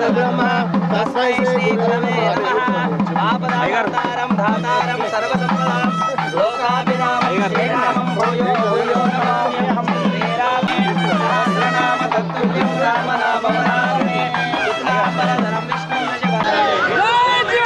పరబ్రహ్మ తస్మై శ్రీ గురవే నమః. ఆపదాతారం ధాతారం సర్వసంపదాం. లోకాభిరామం శ్రీరామం భూయో భూయో నమామ్యహం శ్రీరామే సహస్రనామ తత్తుల్యం రామనామవరామే చిత్తాంబరధరం విష్ణు ఊరికి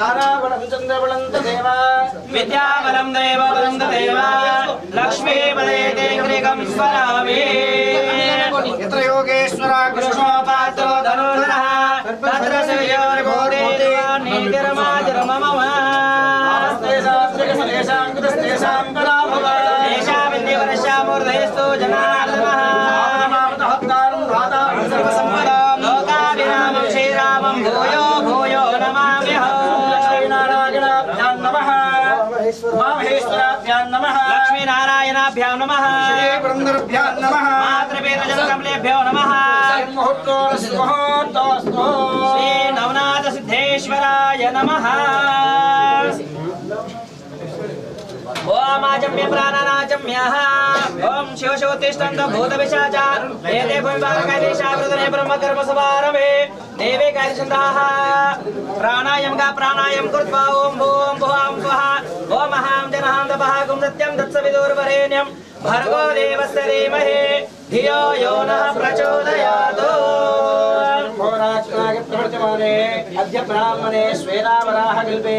తారాబలం చంద్రబలం దేవ విద్యాబలం దేవ బలం దేవ లక్ష్మీ పదే దేగం స్మరామి యత్ర యోగేశ్వర కృష్ణోపాత్రో ధనుర్ధరః తత్ర శ్రేయోర్గో దేవా నీతిరమాజరమ మమ దేశామిందివరశామూర్ధయస్తో జనార్దనః లోకాభిరామం శ్రీరామం భూయో భూయో నమామ్యహం లక్ష్మీనారాయణాభ్యాం నమః. మాతృపేతజనకమలేభ్యో నమః. శ్రీ నవనాథ సిద్ధేశ్వరాయ నమః. ఓమాజమ్య ప్రాణనాజమ్యః ఓం శివశోతిష్టంత భూతపిశాచ. ఏతే భూమిపాలకైలేశావృతనే బ్రహ్మకర్మసమారభే దేవే కార్యచంద్రాः ప్రాణాయామగా ప్రాణాయాం కృత్వా. ఓం భూం భువాం స్వః. ఓం అహాం జనహాం తపః. గుం సత్యం తత్సవిదుర్వరేణ్యం. భర్గో దేవस्य ధీమహి. ధియో యో నః ప్రచోదయాత్. అద్య బ్రాహ్మణే శ్వేతావరాహ కల్పే.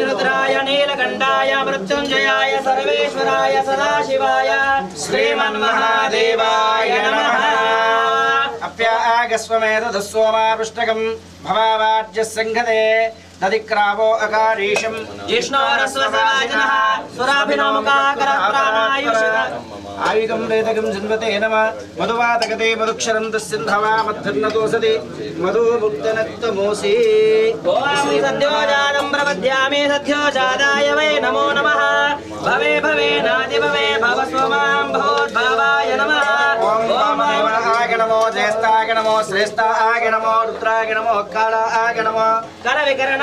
కాలాగ్నిరుద్రాయ నీలకంఠాయ మృత్యుంజయాయ సర్వేశ్వరాయ సదాశివాయ శ్రీమన్మహాదేవాయ నమః. అప్యాగస్వమేతదస్వమాపుష్టకం భవావాజ్య సంఘతే దదిక్రావో అకారీషం జిష్ణోరస్వసవాజినః సురాభినోముఖాకర ప్రాణాయుషిత ఆయుధం వేదకం జన్మతే నమ మధువాతకతే మధుక్షరం తస్సింధవా మద్ధన్నతోసది మధుముక్తనత్తమోసి ఓం సద్యోజాతం ప్రపద్యామి సద్యోజాదాయ వై నమో నమః భవే భవే నాది భవే భవ స్వమాం భవోద్భవాయ నమః ఓం ఓం ఆగ నమో జ్యేష్ఠాగ నమో శ్రేష్ఠాగ నమో రుద్రాగ నమో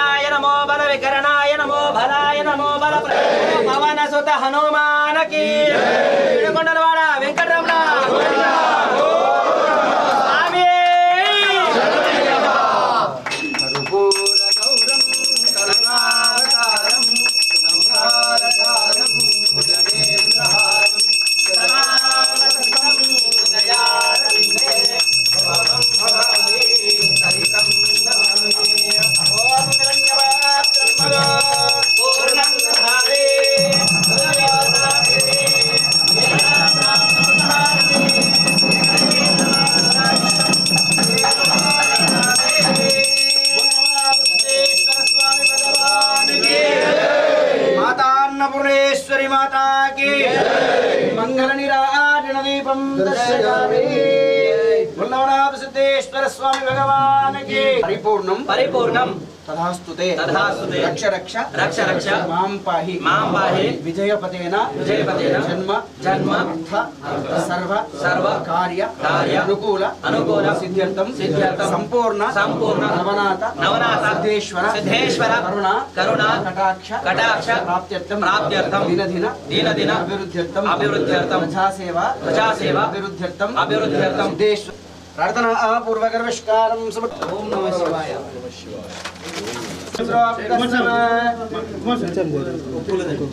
కాళాగ నమో బల వికరణాయ నమో బలాయ నమో బల పవన సుత హనుమానకి కొండలవాడ వెంకటరమణ స్వామి భగవానికి. పరిపూర్ణం. పరిపూర్ణం. తథాస్తుతే. తథాస్తుతే. రక్ష రక్ష. రక్ష రక్ష. మాం పాహి. మాం పాహి. విజయపతేన. విజయపతేన. జన్మ. జన్మ. అర్థ. సర్వ. సర్వ. కార్య. కార్య. అనుకూల. అనుకూల. సిద్ధ్యర్థం. సిద్ధ్యర్థం. సంపూర్ణ. సంపూర్ణ. నవనాథ. నవనాథ. సిద్ధేశ్వర. సిద్ధేశ్వర. కరుణ. కరుణ. కటాక్ష. కటాక్ష. ప్రాప్త్యర్థం. ప్రాప్త్యర్థం. దినదిన దీనదిన అభివృద్ధ్యర్థం. అభివృద్ధ్యర్థం. ప్రజాసేవ. ప్రజాసేవ. అభివృద్ధ్యర్థం. అభివృద్ధ్యర్థం. సిద్ధేశ్వర ప్రార్థన పూర్వగర్విష్కారం సమర్ ఓం నమ శివాయ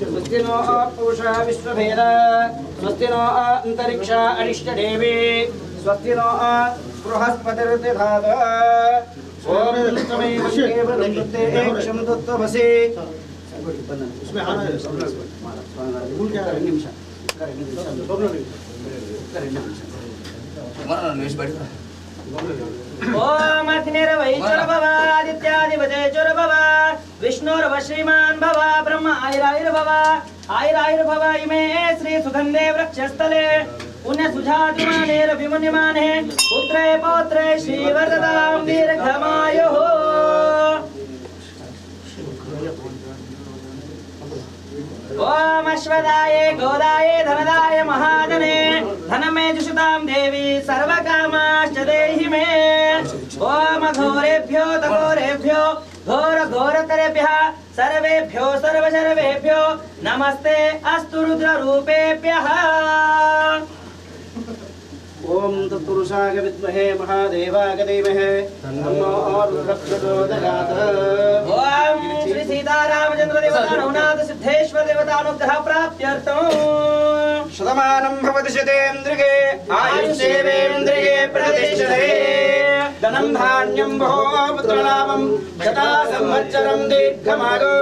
స్వస్తి నో పూషా విశ్వభేద స్వస్తి నో అంతరిక్ష అరిష్టదేవి స్వస్తి నో బృహస్పతిర్దధాత ఓం తమేవ కేవలం దత్తే ఏకశం దత్తమసి उसमें आ रहा है भूल क्या है निमिष ఓం అగ్నిర్వైచుర భవ ఆదిత్యాదివజయచుర భవ విష్ణుర్వ శ్రీమాన్ భవ బ్రహ్మ ఆయురాయుర్భవ ఆయురాయుర్భవ ఇమే శ్రీ సుగంధే వృక్షస్థలే పుణ్య సుజాతిమానేర విమునిమానే పుత్రే పౌత్రే శ్రీవరదాం ओम अश्वदाये गोदाये, धनदाय महाजने धनमे जुषुताम देवी सर्वकामाश्च देहि मे। ओम घोरेभ्यो तघोरेभ्यो घोर घोर घोरतरेभ्यः सर्वेभ्यो सर्व सर्वेभ्यो नमस्ते अस्तु रुद्ररूपेभ्यः। ఓం తత్పురుషాయ విద్మహే మహాదేవాయ ధీమహి తన్నో రుద్రప్రచోదయాత్ ఓం శ్రీ సీతారామచంద్ర దేవతా నవనాథ సిద్ధేశ్వర దేవతానుగ్రహ ప్రాప్త్యర్థం శతమానం భవతి శతేంద్రిగే ఆయుష్యేవేంద్రిగే ప్రతిష్టతే ధనం ధాన్యం బహోపుత్రలాభం శతా సంవత్సరం దీర్ఘమాగో.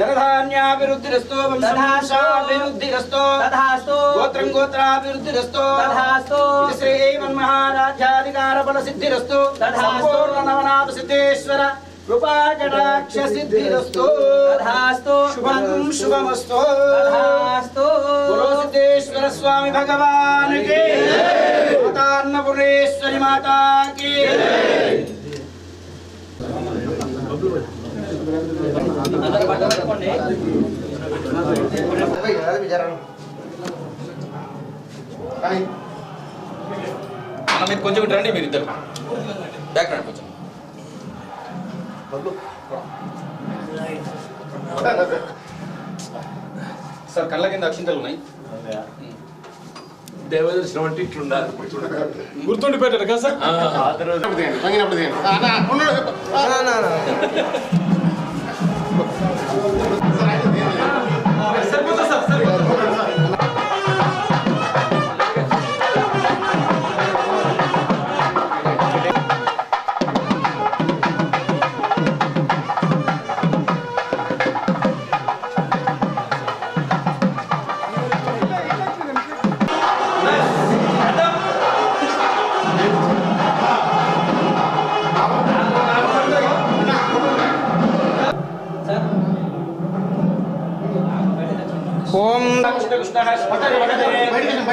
ధనధాన్యాభివృద్ధిరస్తో వంశాభివృద్ధిరస్తో తథాస్తు గోత్రం గోత్రాభివృద్ధిరస్తో. తథాస్తు ఇది శ్రీమన్మహారాజ్యాధికార బల సిద్ధిరస్తు తథాస్తు. నవనాథ సిద్ధేశ్వర కృపా కటాక్ష సిద్ధిరస్తు తథాస్తు శుభం శుభమస్తు. తథాస్తు స్వామి భగవాన్కి మాతా అన్నపూర్ణేశ్వరి మాతా కి అందరూ బట్ట పెట్టుకోండి అన్న, మీరు కొంచెం రండి మీరు ఇద్దరు బ్యాక్ రండి కొంచెం. సార్ కళ్ళ కింద అక్షింతలు ఉన్నాయి? దేవదర్శనం అంటే ఇట్లుండాలి. గుర్తుండిపోయారు కదా సార్? ఆ.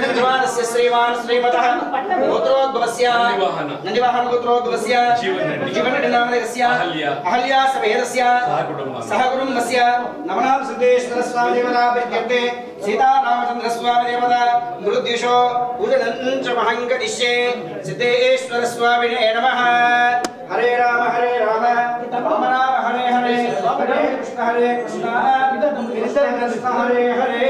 तद् विद्वानस्य श्रीमान् श्रीमतः गोत्रोद्भवस्य। नन्दिवाहन। गोत्रोद्भवस्य। जीवनडिनामनस्य अहल्या। समेतस्य सह कुटुम्बस्य नमनां सिद्धेश्वरस्वामिदेवताभिद्यन्ते सीतारामचन्द्रस्वामिदेवता। मृद्युषो पूजनं च महङ्करिष्ये। सिद्धेश्वरस्वामिने नमः। हरे राम हरे राम। राम राम हरे। हरे हरे कृष्ण हरे कृष्ण। कृष्ण हरे हरे।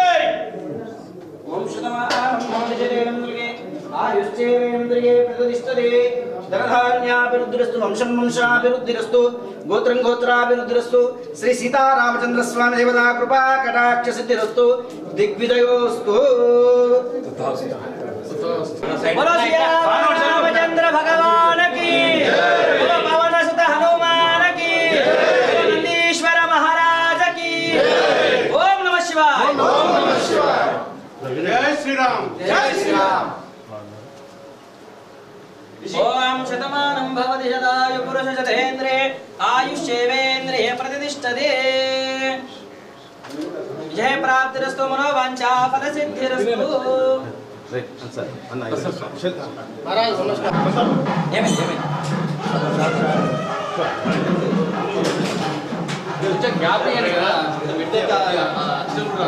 ఆయుశ్చేంద్రియే ప్రతిష్టతే ధనధాన్యాభివృద్ధిరస్తు వంశం వంశాభివృద్ధిరస్తు గోత్రం గోత్రాభివృద్ధిరస్తు శ్రీ సీతారామచంద్ర స్వామి దేవతా కృపా కటాక్ష సిద్ధిరస్తు. దిగ్విజయోస్తు. రామచంద్ర భగవానకి పవన సుత హనుమానకి నందీశ్వర మహారాజకి. ఓం నమ శివాయ. జై శ్రీరామ్. జై శ్రీరామ్. ఓం శతమానం భవతి శతాయు పురుష శతేంద్రే ఆయుష్యేవేంద్రియ ప్రతిష్టతే విజయ ప్రాప్తిరస్తు మనోవాంఛా ఫల సిద్ధిరస్తు కొంచెం గ్యాప్ ఇవ్వండి కదా? పెట్టే అచ్చలు కూడా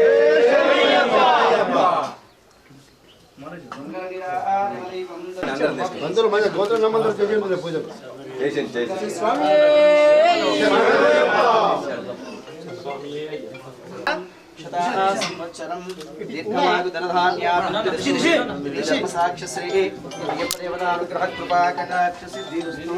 అందరూ మన గోత్ర నమ్మందరూ చేసేది పూజలు సంవత్సరం దీర్ఘమాగు ధనధాన్యాభివృద్ధి సాక్షశ్రీ దేవతానుగ్రహ కృపా కటాక్ష సిద్ధిరస్తు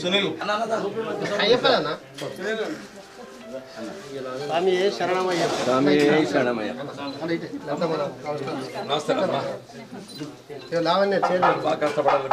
సునీల్. స్వామి శరణమయ్య? స్వామి శరణమయ్య. ఇక లావణ్య చేయలేదు బాగా కష్టపడాలి